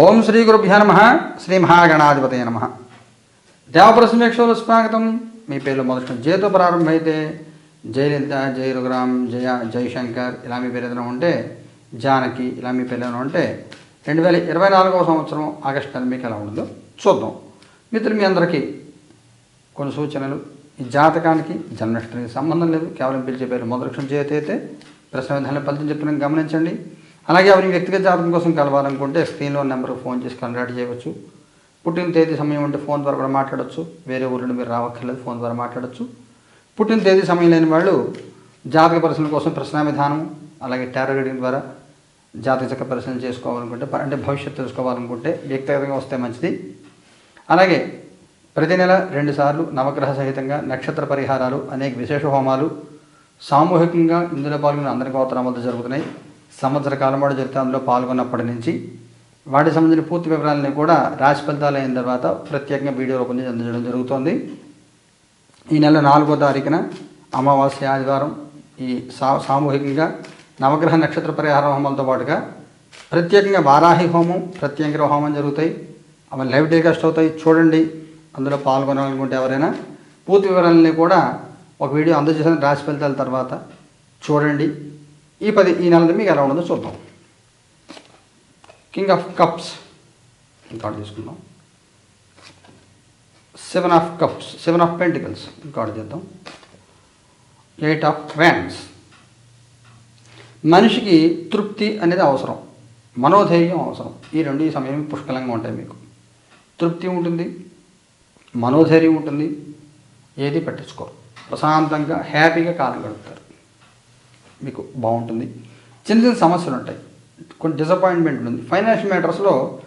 ఓం శ్రీ గురుభ్య నమ. శ్రీ మహాగణాధిపతయ నమ. దేవప్రసమేక్షలు స్వాగతం. మీ పేర్లు మొదటి జయతో ప్రారంభమైతే జయలలిత జయ రఘురామ్ జయ జయశంకర్ ఇలా మీ పేరు ఏదైనా ఉంటే జానకి ఇలా మీ పేరు ఏదైనా ఉంటే రెండు వేల ఇరవై నాలుగవ సంవత్సరం ఆగస్టు నెల మీకు ఎలా ఉంటుందో చూద్దాం. మిత్రులు మీ అందరికీ కొన్ని సూచనలు. ఈ జాతకానికి జన్మనక్షత్రానికి సంబంధం లేదు. కేవలం పిలిచే పేరు మొదటి చేతి అయితే ప్రశ్న విధానం ఫలితం చెప్తున్నాను గమనించండి. అలాగే ఎవరి వ్యక్తిగత జాతకం కోసం కలవాలనుకుంటే స్క్రీన్లో నెంబర్కి ఫోన్ చేసి కన్వర్ట్ చేయవచ్చు. పుట్టిన తేదీ సమయం ఉంటే ఫోన్ ద్వారా కూడా మాట్లాడచ్చు. వేరే ఊరి మీరు రావక్కర్లేదు ఫోన్ ద్వారా మాట్లాడచ్చు. పుట్టిన తేదీ సమయం లేని వాళ్ళు జాతక పరిశీలన కోసం ప్రశ్న విధానం అలాగే టారో రీడింగ్ ద్వారా జాతక చక్ర పరిశీలన చేసుకోవాలనుకుంటే అంటే భవిష్యత్తు తెలుసుకోవాలనుకుంటే వ్యక్తిగతంగా వస్తే మంచిది. అలాగే ప్రతి నెల రెండుసార్లు నవగ్రహ సహితంగా నక్షత్ర పరిహారాలు అనేక విశేష హోమాలు సామూహికంగా ఇందులో పాల్గొన్న అందరి గోత్రాల మధ్య జరుగుతున్నాయి. సంవత్సర కాలం పాటు పాల్గొన్నప్పటి నుంచి వాటికి సంబంధించిన పూర్తి వివరాలని కూడా రాశి ఫలితాలు అయిన తర్వాత ప్రత్యేకంగా వీడియో రూపొంది అందించడం జరుగుతోంది. ఈ నెల నాలుగో తారీఖున అమావాస్య ఆదివారం ఈ సా సామూహికంగా నవగ్రహ నక్షత్ర పరిహార హోమంతో పాటుగా ప్రత్యేకంగా వారాహి హోమం ప్రత్యేక హోమం జరుగుతాయి. అవి లైవ్ టెలికాస్ట్ అవుతాయి. చూడండి. అందులో పాల్గొనాలనుకుంటే ఎవరైనా పూర్తి వివరాలని కూడా ఒక వీడియో అందజేసిన రాశి ఫలితాల తర్వాత చూడండి. ఈ పది ఈ నెలది మీకు ఎలా ఉండదో చూద్దాం. కింగ్ ఆఫ్ కప్స్ ఇంకా తీసుకుందాం. Seven of cups seven of pentacles ఇంకా చేద్దాం. ఎయిట్ ఆఫ్ వ్యాన్స్ మనిషికి తృప్తి అనేది అవసరం. మనోధైర్యం అవసరం. ఈ రెండు ఈ సమయం పుష్కలంగా ఉంటాయి మీకు. తృప్తి ఉంటుంది మనోధైర్యం ఉంటుంది. ఏది పట్టించుకోరు. ప్రశాంతంగా హ్యాపీగా కాలం గడుపుతారు. మీకు బాగుంటుంది. చిన్న చిన్న సమస్యలు ఉంటాయి. కొన్ని డిసప్పాయింట్మెంట్ ఉంటుంది ఫైనాన్షియల్ మ్యాటర్స్లో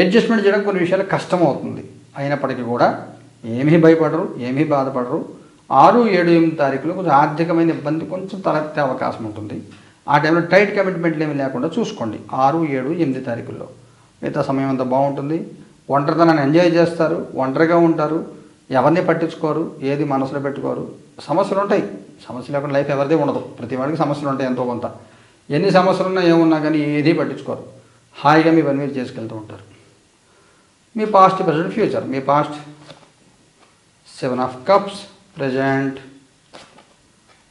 అడ్జస్ట్మెంట్ చేయడం కొన్ని విషయాలు కష్టం అవుతుంది అయినప్పటికీ కూడా ఏమీ భయపడరు ఏమీ బాధపడరు. ఆరు ఏడు ఎనిమిది తారీఖులో కొంచెం ఆర్థికమైన ఇబ్బంది కొంచెం తలెత్తే అవకాశం ఉంటుంది. ఆ టైంలో టైట్ కమిట్మెంట్లు ఏమి లేకుండా చూసుకోండి. ఆరు ఏడు ఎనిమిది తారీఖుల్లో. మిగతా సమయం అంతా బాగుంటుంది. ఒంటరితనాన్ని ఎంజాయ్ చేస్తారు. ఒంటరిగా ఉంటారు. ఎవరిని పట్టించుకోరు. ఏది మనసులో పెట్టుకోరు. సమస్యలు ఉంటాయి సమస్య లేకుండా లైఫ్ ఎవరిదే ఉండదు. ప్రతి వాడికి సమస్యలు ఉంటాయి ఎంతో కొంత. ఎన్ని సమస్యలు ఉన్నా ఏమున్నా కానీ ఏది పట్టించుకోరు. హాయిగా మీ పని మీరు చేసుకెళ్తూ ఉంటారు. మీ past present future me past seven of cups present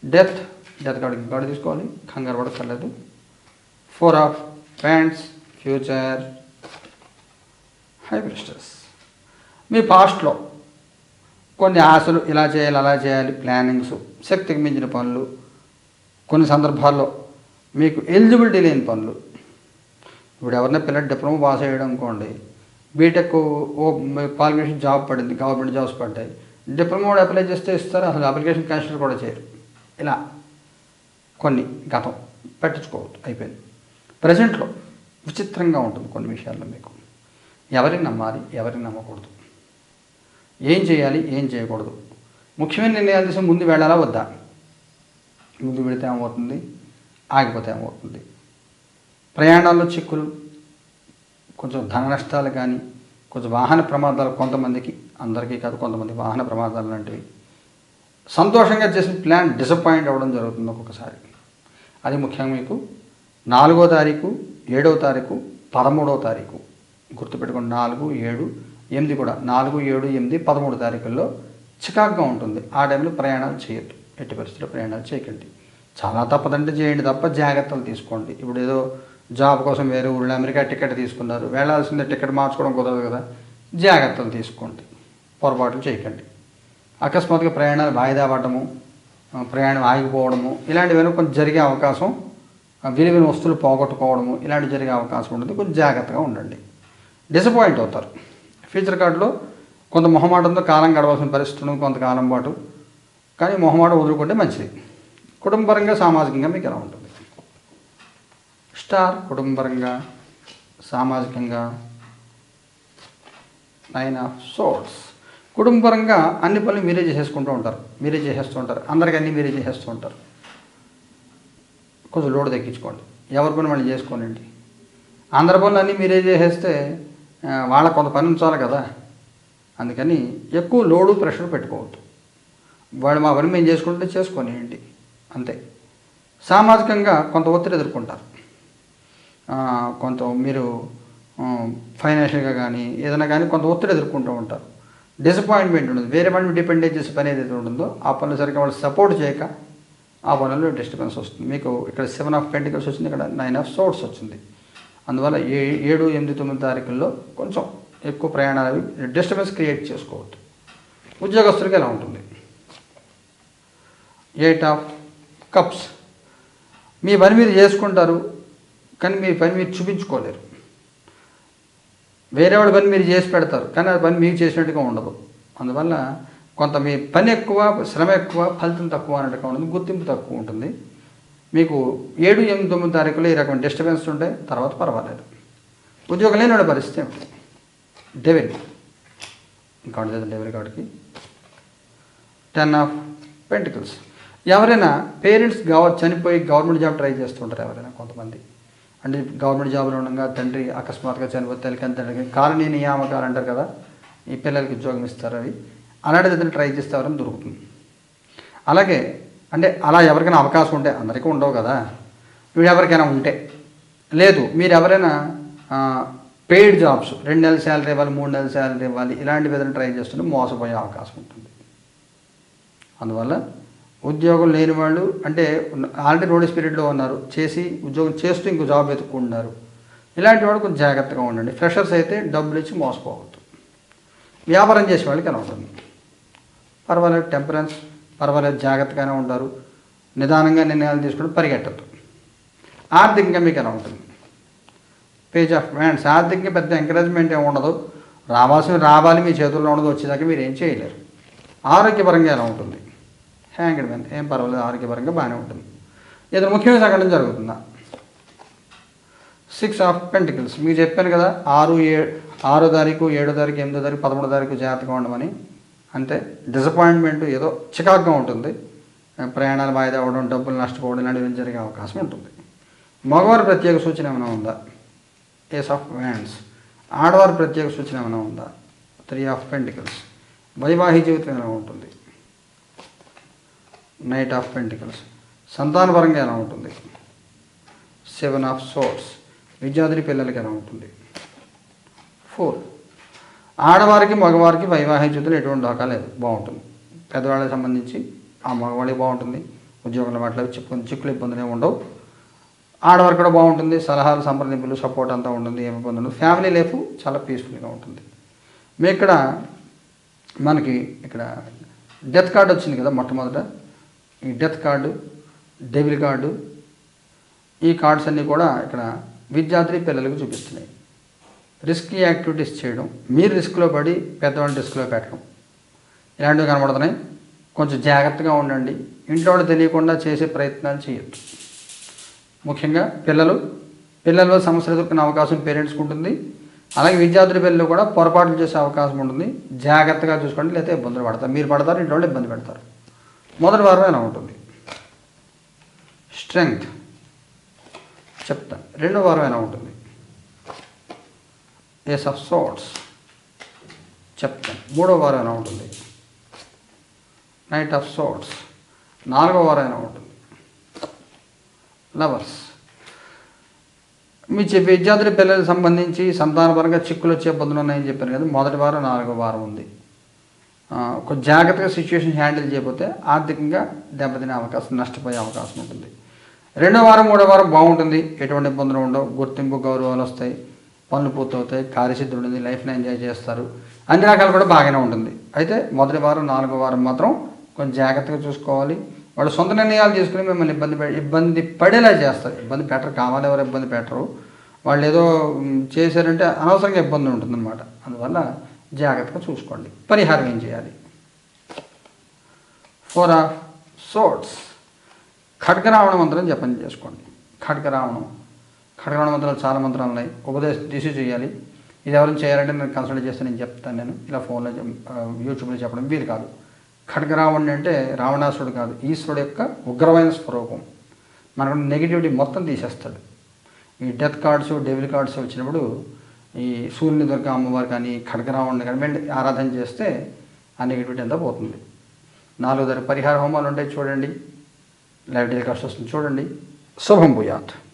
death death card card తీసుకోవాలి. కంగారు పడక్కర్లేదు. ఫోర్ ఆఫ్ ప్యాంట్స్ ఫ్యూచర్ హై మీ పాస్ట్లో కొన్ని ఆశలు ఇలా చేయాలి అలా చేయాలి ప్లానింగ్స్ శక్తికి మించిన పనులు. కొన్ని సందర్భాల్లో మీకు ఎలిజిబిలిటీ లేని పనులు. ఇప్పుడు ఎవరైనా పిల్లలు డిప్లొమా పాస్ అయ్యాడు అనుకోండి బీటెక్ ఓ క్వాలిఫికేషన్ జాబ్ పడింది గవర్నమెంట్ జాబ్స్ పడ్డాయి. డిప్లొమా కూడా అప్లై చేస్తే ఇస్తారు అసలు అప్లికేషన్ కన్సిడర్ కూడా చేయరు. ఇలా కొన్ని గతం పెట్టించుకోవద్దు అయిపోయింది. ప్రజెంట్లో విచిత్రంగా ఉంటుంది కొన్ని విషయాల్లో మీకు. ఎవరిని నమ్మాలి ఎవరిని నమ్మకూడదు. ఏం చేయాలి ఏం చేయకూడదు. ముఖ్యమైన నిర్ణయాలు తీసి ముందు వెళ్ళాలా వద్దా? ముందు పెడితే ఏమవుతుంది? ఆగిపోతే ఏమవుతుంది? ప్రయాణాల్లో చిక్కులు కొంచెం ధన నష్టాలు కానీ కొంచెం వాహన ప్రమాదాలు కొంతమందికి అందరికీ కాదు కొంతమంది వాహన ప్రమాదాలు లాంటివి. సంతోషంగా చేసిన ప్లాన్ డిసప్పాయింట్ అవ్వడం జరుగుతుంది ఒక్కొక్కసారి. అది ముఖ్యంగా మీకు నాలుగో తారీఖు ఏడవ తారీఖు పదమూడవ తారీఖు గుర్తుపెట్టుకోండి నాలుగు ఏడు ఎనిమిది కూడా. నాలుగు ఏడు ఎనిమిది పదమూడు తారీఖుల్లో చికాగ్గా ఉంటుంది. ఆ టైంలో ప్రయాణాలు చేయొద్దు. ఎట్టి పరిస్థితుల్లో ప్రయాణాలు చేయకండి. చాలా తప్పదంటే చేయండి తప్ప జాగ్రత్తలు తీసుకోండి. ఇప్పుడు ఏదో జాబ్ కోసం వేరే ఊళ్ళో అమెరికా టికెట్ తీసుకున్నారు. వెళ్ళాల్సిందే టికెట్ మార్చుకోవడం కుదరదు కదా. జాగ్రత్తలు తీసుకోండి. పొరపాట్లు చేయకండి. అకస్మాత్తుగా ప్రయాణాలు వాయిదా పడటము ప్రయాణం ఆగిపోవడము ఇలాంటివన్నీ కొంచెం జరిగే అవకాశం విలువైన వస్తువులు పోగొట్టుకోవడము ఇలాంటివి జరిగే అవకాశం ఉంటుంది. కొంచెం జాగ్రత్తగా ఉండండి. డిసప్పాయింట్ అవుతారు. ఫ్యూచర్ కార్డులో కొంత మొహమాటంతో కాలం గడవాల్సిన పరిస్థితి ఉంటుంది కొంతకాలం పాటు. కానీ మొహమాటం వదులుకుంటే మంచిది. కుటుంబపరంగా సామాజికంగా మీకు ఎలా ఉంటుంది? స్టార్ కుటుంబపరంగా సామాజికంగా నైన్ ఆఫ్ సోర్స్ కుటుంబపరంగా అన్ని పనులు మీరే చేసేసుకుంటూ ఉంటారు. మీరే చేసేస్తూ ఉంటారు. అందరికీ అన్నీ మీరే చేసేస్తూ ఉంటారు. కొంచెం లోడ్ తగ్గించుకోండి ఎవరి పని మళ్ళీ చేసుకోనండి అందరి పనులు అన్నీ మీరే చేసేస్తే వాళ్ళ కొంత పని ఉంచాలి కదా. అందుకని ఎక్కువ లోడు ప్రెషర్ పెట్టుకోవద్దు. వాళ్ళు మా పని మేము చేసుకుంటే చేసుకోనియండి అంతే. సామాజికంగా కొంత ఒత్తిడి ఎదుర్కొంటారు. కొంత మీరు ఫైనాన్షియల్గా కానీ ఏదైనా కానీ కొంత ఒత్తిడి ఎదుర్కొంటూ ఉంటారు. డిసప్పాయింట్మెంట్ ఉంటుంది వేరే పని డిపెండ్ చేసే పని ఏదైతే ఉంటుందో ఆ పనులు సరిగ్గా వాళ్ళు సపోర్ట్ చేయక ఆ పనుల్లో డిస్టర్బెన్స్ వస్తుంది. మీకు ఇక్కడ సెవెన్ ఆఫ్ పెంటికల్స్ వచ్చింది ఇక్కడ నైన్ ఆఫ్ సోర్స్ వచ్చింది. అందువల్ల ఏ ఏడు ఎనిమిది తొమ్మిది తారీఖుల్లో కొంచెం ఎక్కువ ప్రయాణాలు అవి డిస్టర్బెన్స్ క్రియేట్ చేసుకోవద్దు. ఉద్యోగస్తులకి ఎలా ఉంటుంది? ఎయిట్ ఆఫ్ కప్స్ మీ పని మీరు చేసుకుంటారు కానీ మీ పని మీరు చూపించుకోలేరు. వేరే వాళ్ళ పని మీరు చేసి పెడతారు కానీ ఆ పని మీకు చేసినట్టుగా ఉండదు. అందువల్ల కొంత మీ పని ఎక్కువ శ్రమ ఎక్కువ ఫలితం తక్కువ అన్నట్టుగా ఉంటుంది గుర్తింపు తక్కువ ఉంటుంది. మీకు ఏడు ఎనిమిది తొమ్మిది తారీఖులో ఈ రకమైన డిస్టర్బెన్స్ ఉంటే తర్వాత పర్వాలేదు. ఉద్యోగం లేని పరిస్థితి ఏమిటి? డెవిల్ ఇంకా డెవిల్ కాడికి టెన్ ఆఫ్ పెంటికల్స్ ఎవరైనా పేరెంట్స్ గవ చనిపోయి గవర్నమెంట్ జాబ్ ట్రై చేస్తుంటారు ఎవరైనా కొంతమంది. అంటే గవర్నమెంట్ జాబ్లో ఉండగా తండ్రి అకస్మాత్తుగా చనిపోతే తల్లికి తండ్రికి కాలనీ నియామకాలు అంటారు కదా ఈ పిల్లలకి ఉద్యోగం ఇస్తారు అవి. అలాంటిది ట్రై చేస్తే ఎవరైనా దొరుకుతుంది. అలాగే అంటే అలా ఎవరికైనా అవకాశం ఉంటే అందరికీ ఉండవు కదా. వీడు ఎవరికైనా ఉంటే. లేదు మీరు ఎవరైనా పెయిడ్ జాబ్స్ రెండు నెలల శాలరీ ఇవ్వాలి మూడు నెలల శాలరీ ఇవ్వాలి ఇలాంటివి ఏదైనా ట్రై చేస్తుంటే మోసపోయే అవకాశం ఉంటుంది. అందువల్ల ఉద్యోగం లేని వాళ్ళు అంటే ఆల్రెడీ నోటీస్ పీరియడ్లో ఉన్నారు చేసి ఉద్యోగం చేస్తూ ఇంకో జాబ్ వెతుక్కుంటున్నారు. ఇలాంటి వాళ్ళు కొంచెం జాగ్రత్తగా ఉండండి. ఫ్రెషర్స్ అయితే డబ్బులు ఇచ్చి మోసపోవద్దు. వ్యాపారం చేసే వాళ్ళకి ఎలా ఉంటుంది పర్వాలేదు టెంపరెన్స్ పర్వాలేదు జాగ్రత్తగానే ఉంటారు నిదానంగా నిర్ణయాలు తీసుకుని పరిగెట్టద్దు. ఆర్థికంగా మీకు ఎలా ఉంటుంది? పేజ్ ఆఫ్ హ్యాండ్స్ ఆర్థికంగా పెద్ద ఎంకరేజ్మెంట్ ఏమి ఉండదు. రావాల్సిన రావాలి మీ చేతుల్లో ఉండదు వచ్చేదాకా మీరు ఏం చేయలేరు. ఆరోగ్యపరంగా ఎలా ఉంటుంది? హ్యాంగ్డ్ మ్యాన్ ఏం పర్వాలేదు ఆరోగ్యపరంగా బాగానే ఉంటుంది. ఏదైనా ముఖ్యమైన సంఘటన జరుగుతుందా? సిక్స్ ఆఫ్ పెంటికల్స్ మీకు చెప్పాను కదా ఆరు ఏ ఆరో తారీఖు ఏడో తారీఖు ఎనిమిదో తారీఖు పదమూడో తారీఖు జాగ్రత్తగా ఉండమని. అంటే డిసప్పాయింట్మెంట్ ఏదో చికాకుగా ఉంటుంది. ప్రయాణాలు వాయిదా అవ్వడం డబ్బులు నష్టపోవడం ఇలాంటివి జరిగే అవకాశం ఉంటుంది. మగవారి ప్రత్యేక సూచన ఏమైనా ఉందా? ఏస్ ఆఫ్ వ్యాండ్స్ ఆడవారి ప్రత్యేక సూచన ఏమైనా ఉందా? త్రీ ఆఫ్ పెంటికల్స్ వైవాహిక జీవితం ఎలా ఉంటుంది? నైట్ ఆఫ్ పెంటికల్స్ సంతానపరంగా ఎలా ఉంటుంది? సెవెన్ ఆఫ్ సోర్స్ విద్యార్థుని పిల్లలకి ఎలా ఉంటుంది? ఫోర్ ఆడవారికి మగవారికి వైవాహిక జీవితంలో ఎటువంటి దాకా లేదు. బాగుంటుంది. పెద్దవాళ్ళకి సంబంధించి ఆ మగవాళ్ళకి బాగుంటుంది. ఉద్యోగంలో వాటిలో చిక్కు చిక్కులు ఇబ్బందులు ఏమి ఉండవు. ఆడవారికి కూడా బాగుంటుంది. సలహాలు సంప్రదింపులు సపోర్ట్ అంతా ఉంటుంది ఏమి ఇబ్బంది ఉండదు. ఫ్యామిలీ లైఫ్ చాలా పీస్ఫుల్గా ఉంటుంది. మీ ఇక్కడ మనకి ఇక్కడ డెత్ కార్డు వచ్చింది కదా మొట్టమొదట. ఈ డెత్ కార్డు డెబిల్ కార్డు ఈ కార్డ్స్ అన్నీ కూడా ఇక్కడ విద్యార్థి పిల్లలకు చూపిస్తున్నాయి. రిస్కీ యాక్టివిటీస్ చేయడం. మీరు రిస్క్లో పడి పెద్దవాళ్ళు రిస్క్లో పెట్టడం. ఇలాంటివి కనబడుతున్నాయి. కొంచెం జాగ్రత్తగా ఉండండి. ఇంట్లో తెలియకుండా చేసే ప్రయత్నాలు చేయొచ్చు ముఖ్యంగా పిల్లలు. పిల్లల్లో సమస్యలు ఎదుర్కొనే అవకాశం పేరెంట్స్కి ఉంటుంది. అలాగే విద్యార్థుల పిల్లలు కూడా పొరపాట్లు చేసే అవకాశం ఉంటుంది. జాగ్రత్తగా చూసుకోండి లేకపోతే ఇబ్బందులు పడతారు. మీరు పడతారు ఇంట్లో వాళ్ళు ఇబ్బంది పెడతారు. మొదటి వారం ఎలా ఉంటుంది? స్ట్రెంగ్త్ చెప్తాను. రెండో వారం ఎలా ఉంటుంది? ఏస్ ఆఫ్ సోట్స్ చెప్తాను మూడో వారం ఎలా ఉంటుంది. నైట్ ఆఫ్ సోట్స్ నాలుగో వారం ఎలా ఉంటుంది. లవర్స్ మీ చెప్పి విద్యార్థుల పిల్లలకు సంబంధించి సంతానపరంగా చిక్కులు వచ్చే ఇబ్బందులు ఉన్నాయని చెప్పాను కదా. మొదటి వారం నాలుగో వారం ఉంది. కొంచెం జాగ్రత్తగా సిచ్యువేషన్ హ్యాండిల్ చేయకపోతే ఆర్థికంగా దెబ్బతినే అవకాశం నష్టపోయే అవకాశం ఉంటుంది. రెండో వారం మూడో వారం బాగుంటుంది. ఎటువంటి ఇబ్బందులు ఉండవు. గుర్తింపు గౌరవాలు వస్తాయి. పనులు పూర్తవుతాయి కార్యసిద్ధి ఉంటుంది లైఫ్ని ఎంజాయ్ చేస్తారు. అన్ని రకాలు కూడా బాగానే ఉంటుంది. అయితే మొదటి వారం నాలుగో వారం మాత్రం కొంచెం జాగ్రత్తగా చూసుకోవాలి. వాళ్ళు సొంత నిర్ణయాలు తీసుకుని మిమ్మల్ని ఇబ్బంది ఇబ్బంది పడేలా చేస్తారు. ఇబ్బంది పెట్టరు కావాలి ఎవరు ఇబ్బంది పెట్టరు. వాళ్ళు ఏదో చేశారంటే అనవసరంగా ఇబ్బంది ఉంటుందన్నమాట. అందువల్ల జాగ్రత్తగా చూసుకోండి. పరిహారం ఏం చేయాలి? ఫోర్ ఆఫ్ సోట్స్ ఖడ్గరావణ మంత్రం జపం చేసుకోండి. ఖడ్గరావణం. ఖడ్గరావణ మంత్రాలు చాలా మంత్రాలు ఉన్నాయి. ఉపదేశం తీసి చేయాలి. ఇది ఎవరైనా చేయాలంటే నేను కన్సల్ట్ చేస్తే నేను చెప్తాను నేను. ఇలా ఫోన్లో యూట్యూబ్లో చెప్పడం వీలు కాదు. ఖడ్గరావణుడు అంటే రావణాసుడు కాదు. ఈశ్వరుడు యొక్క ఉగ్రమైన స్వరూపం. మనకు నెగిటివిటీ మొత్తం తీసేస్తాడు. ఈ డెత్ కార్డ్స్ డెవిల్ కార్డ్స్ వచ్చినప్పుడు ఈ సూర్యుని దుర్గ అమ్మవారు కానీ ఖడ్గరావణ్ణి కానీ వెళ్ళి ఆరాధన చేస్తే ఆ నెగిటివిటీ అంతా పోతుంది. నాలుగు దగ్గర పరిహార హోమాలు ఉంటాయి చూడండి. లైవ్ టెలికాస్ట్ వస్తుంది చూడండి. శుభం భూయాత్.